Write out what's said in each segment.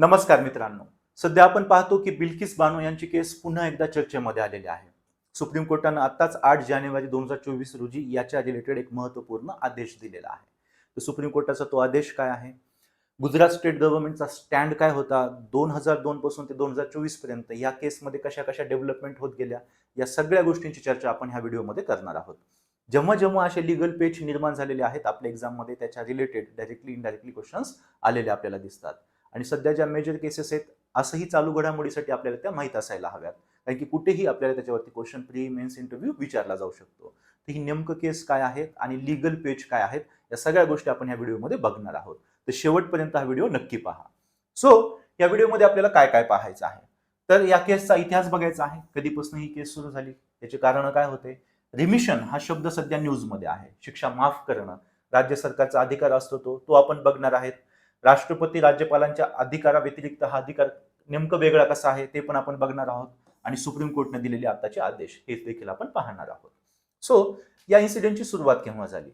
नमस्कार मित्रांनो. सध्या आपण पाहतो की बिल्किस बानो यांची केस पुन्हा एकदा चर्चेमध्ये आलेली आहे. सुप्रीम कोर्टानं आताच आठ जानेवारी दोन हजार चोवीस रोजी याच्या रिलेटेड एक महत्त्वपूर्ण आदेश दिलेला आहे. तर सुप्रीम कोर्टाचा तो आदेश काय आहे? गुजरात स्टेट गव्हर्नमेंटचा स्टँड काय होता? दोन हजार दोन पासून ते दोन हजार चोवीसपर्यंत या केसमध्ये कशा कशा डेव्हलपमेंट होत गेल्या? या सगळ्या गोष्टींची चर्चा आपण ह्या व्हिडिओमध्ये करणार आहोत. जेव्हा जेव्हा असे लिगल पेज निर्माण झालेले आहेत आपल्या एक्झाममध्ये त्याच्या रिलेटेड डायरेक्टली इनडायरेक्टली क्वेश्चन्स आलेले आपल्याला दिसतात. आणि सध्या ज्या मेजर केसेस आहेत असंही चालू घडामोडीसाठी आपल्याला त्या माहीत असायला हव्यात. कारण की कुठेही आपल्याला त्याच्यावरती क्वेश्चन प्री मेन्स इंटरव्ह्यू विचारला जाऊ शकतो. तर ही नेमकं केस काय आहेत आणि लिगल पेज काय आहेत या सगळ्या गोष्टी आपण ह्या व्हिडिओमध्ये बघणार आहोत. तर शेवटपर्यंत हा व्हिडिओ नक्की पहा. सो या व्हिडिओमध्ये आपल्याला काय काय पाहायचं आहे? तर या केसचा इतिहास बघायचा आहे. कधीपासून ही केस सुरू झाली? याचे कारण काय होते? रिमिशन हा शब्द सध्या न्यूजमध्ये आहे. शिक्षा माफ करणं. राज्य सरकारचा अधिकार असतो तो तो आपण बघणार आहेत. राष्ट्रपती राज्यपालांच्या अधिकाराव्यतिरिक्त हा अधिकार नेमकं वेगळा कसा आहे ते पण आपण बघणार आहोत आणि सुप्रीम कोर्टने दिलेले आताचे आदेश हे देखील आपण पाहणार आहोत. सो या इन्सिडेंटची सुरुवात केव्हा झाली?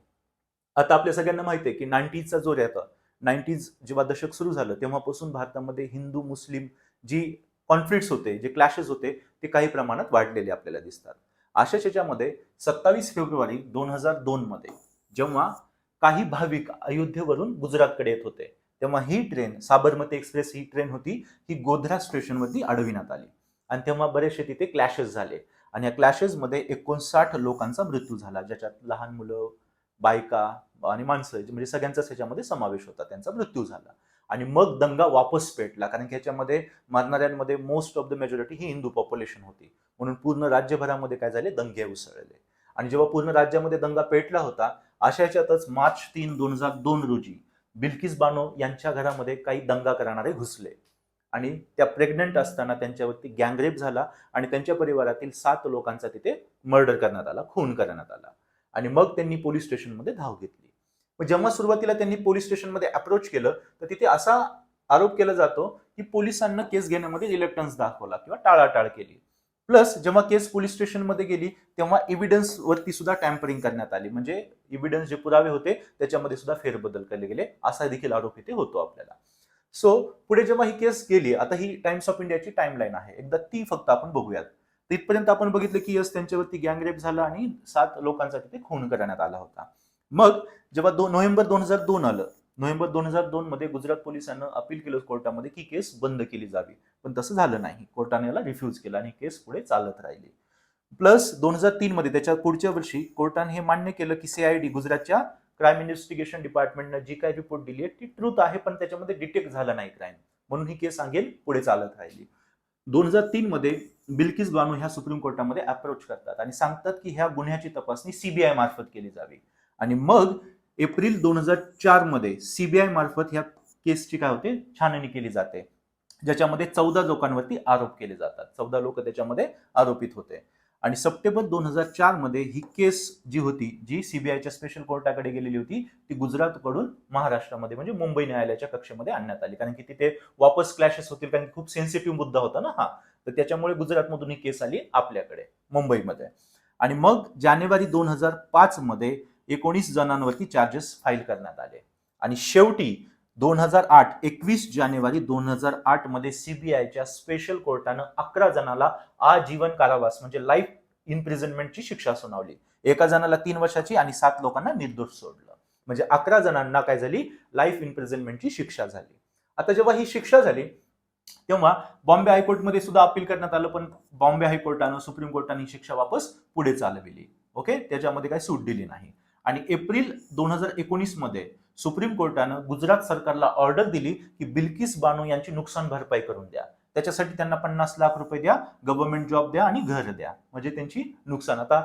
आता आपल्या सगळ्यांना माहिती आहे की नाईन्टीजचा जो येतं नाईन्टीज जेव्हा दशक सुरू झालं तेव्हापासून भारतामध्ये हिंदू मुस्लिम जी कॉन्फ्लिक्ट्स होते जे क्लॅशेस होते ते काही प्रमाणात वाढलेले आपल्याला दिसतात. अशाच याच्यामध्ये सत्तावीस फेब्रुवारी दोन हजार दोन मध्ये जेव्हा काही भाविक अयोध्येवरून गुजरातकडे येत होते तेव्हा ही ट्रेन साबरमती एक्सप्रेस ही ट्रेन होती ही गोधरा स्टेशनवरती अडविण्यात आली. आणि तेव्हा बरेचसे तिथे क्लॅशेस झाले. आणि या क्लॅशेसमध्ये एकोणसाठ लोकांचा मृत्यू झाला ज्याच्यात लहान मुलं बायका आणि माणसं म्हणजे सगळ्यांचाच ह्याच्यामध्ये समावेश होता त्यांचा मृत्यू झाला. आणि मग दंगा वापस पेटला कारण की ह्याच्यामध्ये मारणाऱ्यांमध्ये मोस्ट ऑफ द मेजॉरिटी ही हिंदू पॉप्युलेशन होती. म्हणून पूर्ण राज्यभरामध्ये काय झाले? दंगे उसळले. आणि जेव्हा पूर्ण राज्यामध्ये दंगा पेटला होता अशा याच्यातच मार्च तीन दोन हजार दोन रोजी बिल्किस बानो यांच्या घरामध्ये काही दंगा करणारे घुसले. आणि त्या प्रेग्नंट असताना त्यांच्यावरती गँगरेप झाला आणि त्यांच्या परिवारातील सात लोकांचा तिथे मर्डर करण्यात आला खून करण्यात आला. आणि मग त्यांनी पोलीस स्टेशनमध्ये धाव घेतली. मग जेव्हा सुरुवातीला त्यांनी पोलीस स्टेशनमध्ये अप्रोच केलं तर तिथे असा आरोप केला जातो की पोलिसांना केस घेण्यामध्ये रिलेक्टन्स दाखवला किंवा टाळाटाळ केली. प्लस जेव्हा केस पोलीस स्टेशनमध्ये गेली तेव्हा एव्हिडन्स वरती सुद्धा टॅम्परिंग करण्यात आली. म्हणजे एव्हिडन्स जे पुरावे होते त्याच्यामध्ये सुद्धा फेरबदल केले गेले. असा देखील आरोप इथे होतो आपल्याला. सो पुढे जेव्हा ही केस गेली आता ही टाइम्स ऑफ इंडियाची टाइमलाईन आहे. एकदा ती फक्त आपण बघूयात. तिथपर्यंत आपण बघितलं की यस त्यांच्यावरती गँगरेप झाला आणि सात लोकांचा तिथे खून करण्यात आला होता. मग जेव्हा दोन नोव्हेंबर दोन हजार दोन आलं नोव्हेंबर दोन हजार दोन मध्ये गुजरात पोलिसांना अपील केलं कोर्टामध्ये की केस बंद केली जावी. पण तसं झालं नाही. कोर्टाने याला रिफ्यूज केलं आणि केस पुढे चालत राहिली. प्लस दोन हजार तीन मध्ये त्याच्या पुढच्या वर्षी कोर्टाने हे मान्य केलं की सीआयडी गुजरातच्या क्राईम इन्व्हेस्टिगेशन डिपार्टमेंटनं जी काही रिपोर्ट दिली आहे ती ट्रूथ आहे पण त्याच्यामध्ये डिटेक्ट झाला नाही क्राईम म्हणून ही केस सांगेल पुढे चालत राहिली. दोन हजार तीन मध्ये बिल्किस बानो ह्या सुप्रीम कोर्टामध्ये अप्रोच करतात आणि सांगतात की ह्या गुन्ह्याची तपासणी सीबीआय मार्फत केली जावी. आणि मग एप्रिल दोन हजार चारमध्ये सीबीआय मार्फत ह्या केसची काय होते? छाननी केली जाते. ज्याच्यामध्ये चौदा लोकांवरती आरोप केले जातात. चौदा लोक त्याच्यामध्ये आरोपित होते. आणि सप्टेंबर दोन हजार चारमध्ये ही केस जी होती जी सीबीआयच्या स्पेशल कोर्टाकडे गेलेली होती ती गुजरातकडून महाराष्ट्रामध्ये म्हणजे मुंबई न्यायालयाच्या कक्षेमध्ये आणण्यात आली. कारण की तिथे वापस क्लॅशेस होतील कारण की खूप सेन्सिटिव्ह मुद्दा होता ना हा. तर त्याच्यामुळे गुजरातमधून ही केस आली आपल्याकडे मुंबईमध्ये. आणि मग जानेवारी दोन हजार पाच मध्ये एकोणीस जणांवरती चार्जेस फाईल करण्यात आले. आणि शेवटी दोन हजार आठ एकवीस जानेवारी दोन हजार आठमध्ये सीबीआयच्या स्पेशल कोर्टानं अकरा जणाला आजीवन कारावास म्हणजे लाईफ इम्प्रिझनमेंटची शिक्षा सुनावली. एका जणाला तीन वर्षाची आणि सात लोकांना निर्दोष सोडलं. म्हणजे अकरा जणांना काय झाली? लाईफ इम्प्रिझनमेंटची शिक्षा झाली. आता जेव्हा ही शिक्षा झाली तेव्हा बॉम्बे हायकोर्टमध्ये सुद्धा अपील करण्यात आलं पण बॉम्बे हायकोर्टानं सुप्रीम कोर्टाने ही शिक्षा वापस पुढे चालविली. ओके त्याच्यामध्ये काही सूट दिली नाही. आणि एप्रिल दोन हजार एकोणीसमध्ये सुप्रीम कोर्टानं गुजरात सरकारला ऑर्डर दिली की बिल्किस बानो यांची नुकसान भरपाई करून द्या. त्याच्यासाठी त्यांना पन्नास लाख रुपये द्या गव्हर्नमेंट जॉब द्या आणि घर द्या. म्हणजे त्यांची नुकसान. आता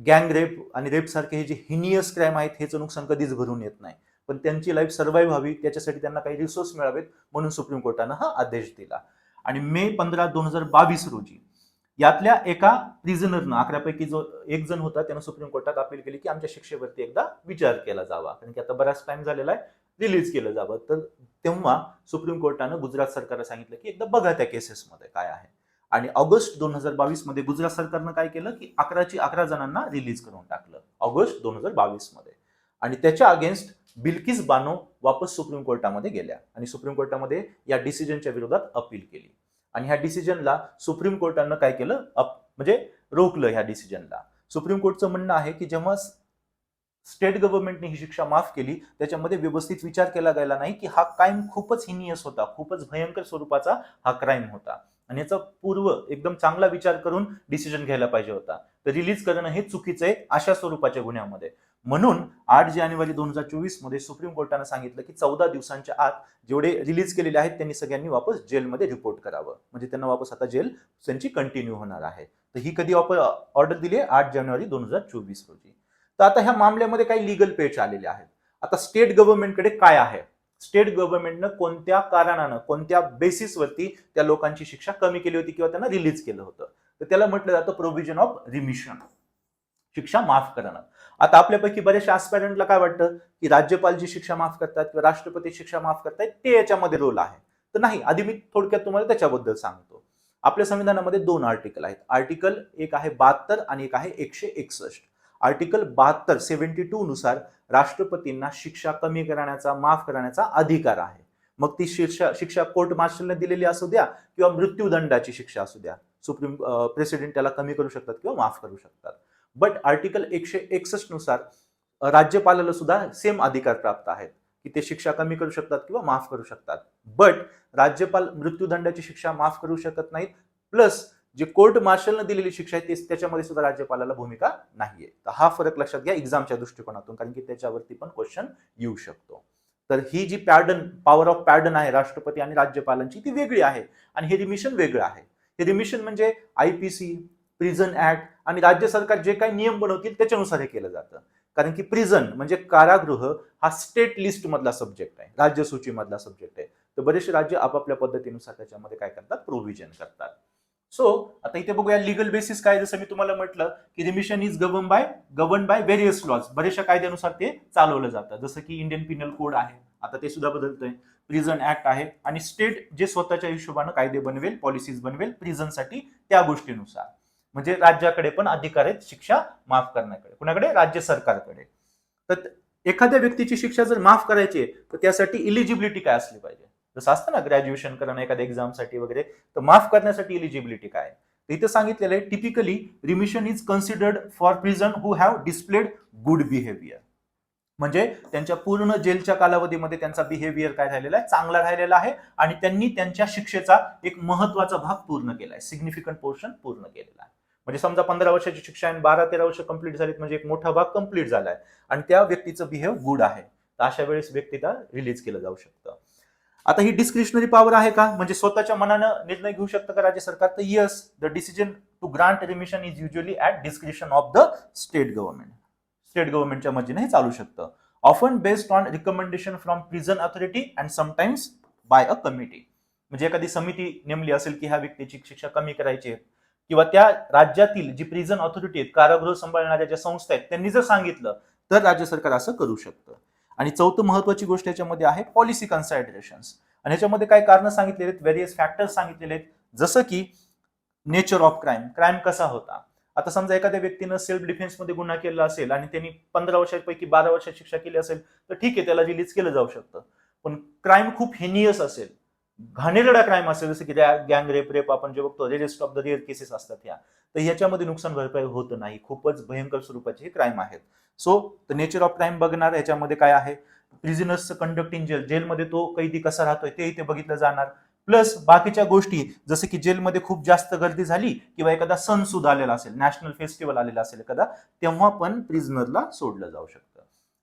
गँग रेप आणि रेप सारखे हे जे हिनियस क्राईम आहेत ह्याचं नुकसान कधीच भरून येत नाही. पण त्यांची लाईफ सर्व्हाइव्ह व्हावी त्याच्यासाठी त्यांना काही रिसोर्स मिळावेत म्हणून सुप्रीम कोर्टानं हा आदेश दिला. आणि मे पंधरा दोन हजार बावीस रोजी यातल्या एका प्रिझनरनं अकरापैकी जो एक जण होता त्यानं सुप्रीम कोर्टात अपील केली की आमच्या शिक्षेवरती एकदा विचार केला जावा. कारण की आता बराच टाइम झालेला आहे रिलीज केलं जावं. तर तेव्हा सुप्रीम कोर्टानं गुजरात सरकारला सांगितलं की एकदा बघा त्या केसेसमध्ये काय आहे. आणि ऑगस्ट दोन हजार बावीसमध्ये गुजरात सरकारनं काय केलं की अकराची अकरा जणांना रिलीज करून टाकलं. ऑगस्ट दोन हजार बावीसमध्ये आणि त्याच्या अगेन्स्ट बिल्किस बानो वापस सुप्रीम कोर्टामध्ये गेल्या. आणि सुप्रीम कोर्टामध्ये या डिसिजनच्या विरोधात अपील केली. आणि ह्या डिसिजनला सुप्रीम कोर्टानं काय केलं? अप म्हणजे रोखलं ह्या डिसिजनला सुप्रीम कोर्टचं म्हणणं आहे की जेव्हा स्टेट गव्हर्नमेंटने ही शिक्षा माफ केली त्याच्यामध्ये व्यवस्थित विचार केला गेला नाही की हा क्राईम खूपच हिनियस होता खूपच भयंकर स्वरूपाचा हा क्राईम होता. आणि याचा पूर्व एकदम चांगला विचार करून डिसिजन घ्यायला पाहिजे होता. तर रिलीज करणं हे चुकीचं आहे अशा स्वरूपाच्या गुन्ह्यामध्ये. म्हणून आठ जानेवारी दोन हजार चोवीसमध्ये सुप्रीम कोर्टानं सांगितलं की चौदा दिवसांच्या आत जेवढे रिलीज केलेले आहेत त्यांनी सगळ्यांनी वापस जेलमध्ये रिपोर्ट करावं. म्हणजे त्यांना वापस आता जेल त्यांची कंटिन्यू होणार आहे. तर ही कधी ऑर्डर दिली आहे? आठ जानेवारी दोन हजार चोवीस रोजी. तर आता ह्या मामल्यामध्ये काही लिगल पेच आलेले आहेत. आता स्टेट गव्हर्नमेंटकडे काय आहे? स्टेट गव्हर्नमेंटनं कोणत्या कारणानं कोणत्या बेसिसवरती त्या लोकांची शिक्षा कमी केली होती किंवा त्यांना रिलीज केलं होतं? तर त्याला म्हटलं जातं प्रोव्हिजन ऑफ रिमिशन शिक्षा माफ करणं. आता आपल्यापैकी बऱ्याचशा आस्पॅरंटला काय वाटतं? की राज्यपाल जी शिक्षा माफ करतात किंवा राष्ट्रपती शिक्षा माफ करतायत ते याच्यामध्ये रोल आहे. तर नाही आधी मी थोडक्यात तुम्हाला त्याच्याबद्दल सांगतो. आपल्या संविधानामध्ये दोन आर्टिकल आहेत. आर्टिकल एक आहे बहात्तर आणि एक आहे एकशे एकसष्ट. आर्टिकल बहात्तर सेव्हन्टी टू नुसार राष्ट्रपतींना शिक्षा कमी करण्याचा माफ करण्याचा अधिकार आहे. मग ती शिक्षा शिक्षा कोर्ट मार्शलने दिलेली असू द्या किंवा मृत्यूदंडाची शिक्षा असू द्या. सुप्रीम प्रेसिडेंट त्याला कमी करू शकतात किंवा माफ करू शकतात. बट आर्टिकल एकशे एकसष्टनुसार राज्यपालाला सुद्धा सेम अधिकार प्राप्त आहेत की ते शिक्षा कमी करू शकतात किंवा माफ करू शकतात. बट राज्यपाल मृत्यूदंडाची शिक्षा माफ करू शकत नाहीत प्लस जे कोर्ट मार्शलनं दिलेली शिक्षा आहे ते त्याच्यामध्ये सुद्धा राज्यपालाला भूमिका नाहीये. तर हा फरक लक्षात घ्या एक्झामच्या दृष्टिकोनातून कारण की त्याच्यावरती पण क्वेश्चन येऊ शकतो. तर ही जी पॅडन पॉवर ऑफ पॅडन आहे राष्ट्रपती आणि राज्यपालांची ती वेगळी आहे. आणि हे रिमिशन वेगळं आहे. हे रिमिशन म्हणजे आयपीसी प्रिझन ऍक्ट आणि राज्य सरकार जे काही नियम बनवतील त्याच्यानुसार हे केलं जातं. कारण की प्रिझन म्हणजे कारागृह हा स्टेट लिस्ट मधला सब्जेक्ट आहे. राज्यसूचीमधला सब्जेक्ट आहे. तर बरेचसे राज्य आपापल्या पद्धतीनुसार त्याच्यामध्ये काय करतात? प्रोव्हिजन करतात. सो आता इथे बघूया लिगल बेसिस काय जसं मी तुम्हाला म्हटलं की remission is govern by govern by various laws बरेचशा कायद्यानुसार ते चालवलं जातं. जसं की इंडियन पिनल कोड आहे. आता ते सुद्धा बदलतंय. प्रिझन ऍक्ट आहे. आणि स्टेट जे स्वतःच्या हिशोबानं कायदे बनवेल पॉलिसीज बनवेल प्रिझनसाठी त्या गोष्टीनुसार. म्हणजे राज्याकडे पण अधिकार आहेत शिक्षा माफ करण्याकडे. कुणाकडे? राज्य सरकारकडे. तर एखाद्या व्यक्तीची शिक्षा जर माफ करायची आहे तर त्यासाठी इलिजिबिलिटी काय असली पाहिजे? जसं असतं ना ग्रॅज्युएशन करणं एखाद्या एक्झामसाठी वगैरे तर माफ करण्यासाठी इलिजिबिलिटी काय इथं सांगितलेलं आहे typically remission is considered for prison who have displayed good behaviour म्हणजे त्यांच्या पूर्ण जेलच्या कालावधीमध्ये त्यांचा बिहेवियर काय राहिलेला आहे? चांगला राहिलेला आहे आणि त्यांनी त्यांच्या शिक्षेचा एक महत्त्वाचा भाग पूर्ण केला आहे. सिग्निफिकंट पोर्शन पूर्ण केलेला आहे. म्हणजे समजा पंधरा वर्षाची शिक्षा आणि बारा तेरा वर्ष कंप्लीट झालीत म्हणजे एक मोठा भाग कंप्लीट झालाय. आणि त्या व्यक्तीचं बिहेव गुड आहे. तर अशा वेळेस व्यक्तीला रिलीज केलं जाऊ शकतं. आता ही डिस्क्रिशनरी पॉवर आहे का? म्हणजे स्वतःच्या मनानं निर्णय घेऊ शकतं का राज्य सरकार? तर yes the decision to grant remission is usually at description of the state government state गव्हर्नमेंटच्या मर्जीने हे चालू शकतं. Often based on recommendation from prison authority and sometimes by a committee म्हणजे एखादी समिती नेमली असेल की ह्या व्यक्तीची शिक्षा कमी करायची आहे किंवा त्या राज्यातील जी प्रिझन ऑथॉरिटी आहेत कारागृह सांभाळणाऱ्या ज्या संस्था आहेत त्यांनी जर सांगितलं तर राज्य सरकार असं करू शकतं. आणि चौथं महत्वाची गोष्ट याच्यामध्ये आहे पॉलिसी कन्सायडरेशन्स आणि याच्यामध्ये काय कारण सांगितलेले आहेत व्हेरियस फॅक्टर्स सांगितलेले आहेत. जसं की नेचर ऑफ क्राईम क्राईम कसा होता? आता समजा एखाद्या व्यक्तीनं सेल्फ डिफेन्समध्ये गुन्हा केला असेल आणि त्यांनी पंधरा वर्षांपैकी बारा वर्षात शिक्षा केली असेल तर ठीक आहे त्याला रिलीज केलं जाऊ शकतं. पण क्राईम खूप हेनियस असेल. घाणेरडा क्राईम असेल जसं की गँग रेप रेप आपण जे बघतो rarest of the rare cases असतात ह्या तर ह्याच्यामध्ये नुकसान भरपाई होत नाही. खूपच भयंकर स्वरूपाचे हे क्राईम आहेत. So the nature of crime बघणार याच्यामध्ये काय आहे? प्रिझनर्सचं कंडक्ट इन जेल जेलमध्ये तो कैदी कसा राहतोय ते इथे बघितलं जाणार. प्लस बाकीच्या गोष्टी जसं की जेलमध्ये खूप जास्त गर्दी झाली किंवा एखादा सण सुद्धा आलेला असेल नॅशनल फेस्टिवल आलेला असेल एखादा तेव्हा पण प्रिझनरला सोडलं जाऊ शकतं.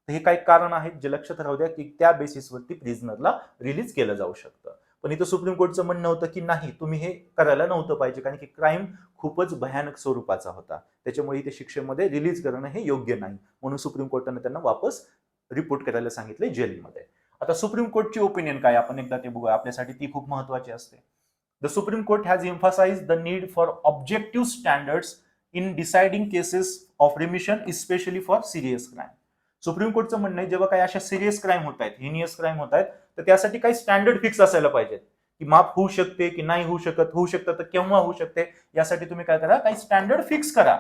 तर हे काही कारण आहेत जे लक्षात राहू द्या की त्या बेसिसवरती प्रिझनरला रिलीज केलं जाऊ शकतं. पण इथं सुप्रीम कोर्टचं म्हणणं होतं की नाही तुम्ही हे करायला नव्हतं पाहिजे कारण की क्राईम खूपच भयानक स्वरूपाचा होता. त्याच्यामुळे इथे शिक्षेमध्ये रिलीज करणं हे योग्य नाही. म्हणून सुप्रीम कोर्टानं त्यांना वापस रिपोर्ट करायला सांगितले जेलमध्ये आता सुप्रीम कोर्टची ओपिनियन काय? आपण एकदा ते बघूया. आपल्यासाठी ती खूप महत्वाची असते. The Supreme Court has emphasise the need for objective standards in deciding cases of remission especially for serious crime Supreme कोर्टचं म्हणणं आहे जेव्हा काही अशा सिरियस क्राईम होत आहेत हिनियस क्राईम होत आहेत तर त्यासाठी काही स्टँडर्ड फिक्स असायला पाहिजेत. की माफ होऊ शकते की नाही होऊ शकत होऊ शकतं तर केव्हा होऊ शकते यासाठी तुम्ही काय करा काही स्टँडर्ड फिक्स करा.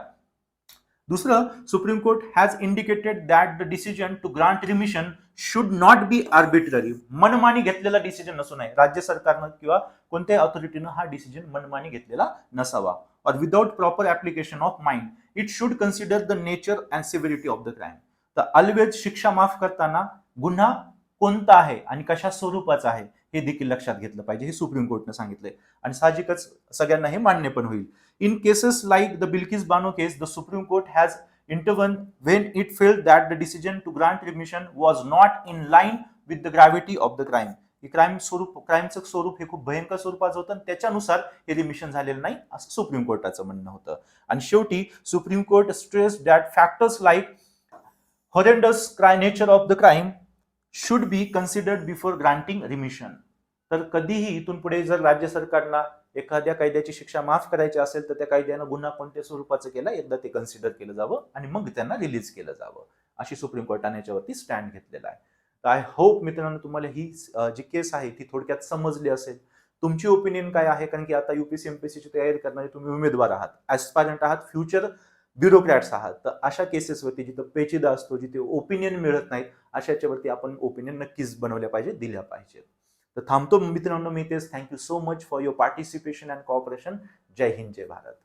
दुसरं Supreme Court has indicated that the decision to grant remission should not be arbitrary मनमानी घेतलेला डिसिजन नसू नये. राज्य सरकारनं किंवा कोणत्याही ऑथॉरिटीनं हा डिसिजन मनमानी घेतलेला नसावा. और without proper application of mind it should consider the nature and severity of the crime तर अल्वेज शिक्षा माफ करताना गुन्हा कोणता आहे आणि कशा स्वरूपाचा आहे हे देखील लक्षात घेतलं पाहिजे हे सुप्रीम कोर्टनं सांगितलंय. आणि साहजिकच सगळ्यांना हे मान्य पण होईल. In cases like the Bilkis Bano case the Supreme Court has intervene when it felt that the decision to grant remission was not in line with the gravity of the crime हे crime स्वरूप क्राईमचं स्वरूप हे खूप भयंकर स्वरूपाचं होतं आणि त्याच्यानुसार हे रिमिशन झालेलं नाही असं सुप्रीम कोर्टाचं म्हणणं होतं. आणि शेवटी Supreme Court stress that factors like horrendous cry nature of the crime should be considered before granting remission तर कधीही इथून पुढे जर राज्य सरकारला एखाद्या कायद्याची शिक्षा माफ करायची असेल तर त्या कायद्यानं गुन्हा कोणत्या स्वरूपाचं केला एकदा ते कन्सिडर केलं जावं आणि मग त्यांना रिलीज केलं जावं. अशी सुप्रीम कोर्टाने याच्यावरती स्टँड घेतलेला आहे. तर आय होप मित्रांनो तुम्हाला ही जी केस आहे ती थोडक्यात समजली असेल. तुमची ओपिनियन काय आहे? कारण की आता युपीसी एमपीसीची तयारी करणारे तुम्ही उमेदवार आहात. ॲस्पायरंट आहात. फ्युचर ब्युरोक्रॅट्स आहात. तर अशा केसेसवरती जिथं पेचिदा असतो जिथे ओपिनियन मिळत नाहीत अशाच्यावरती आपण ओपिनियन नक्कीच बनवल्या पाहिजे दिल्या पाहिजेत. तर थांबतो मित्रांनो मी तेच. Thank you so much for your participation and cooperation जय हिंद जय भारत.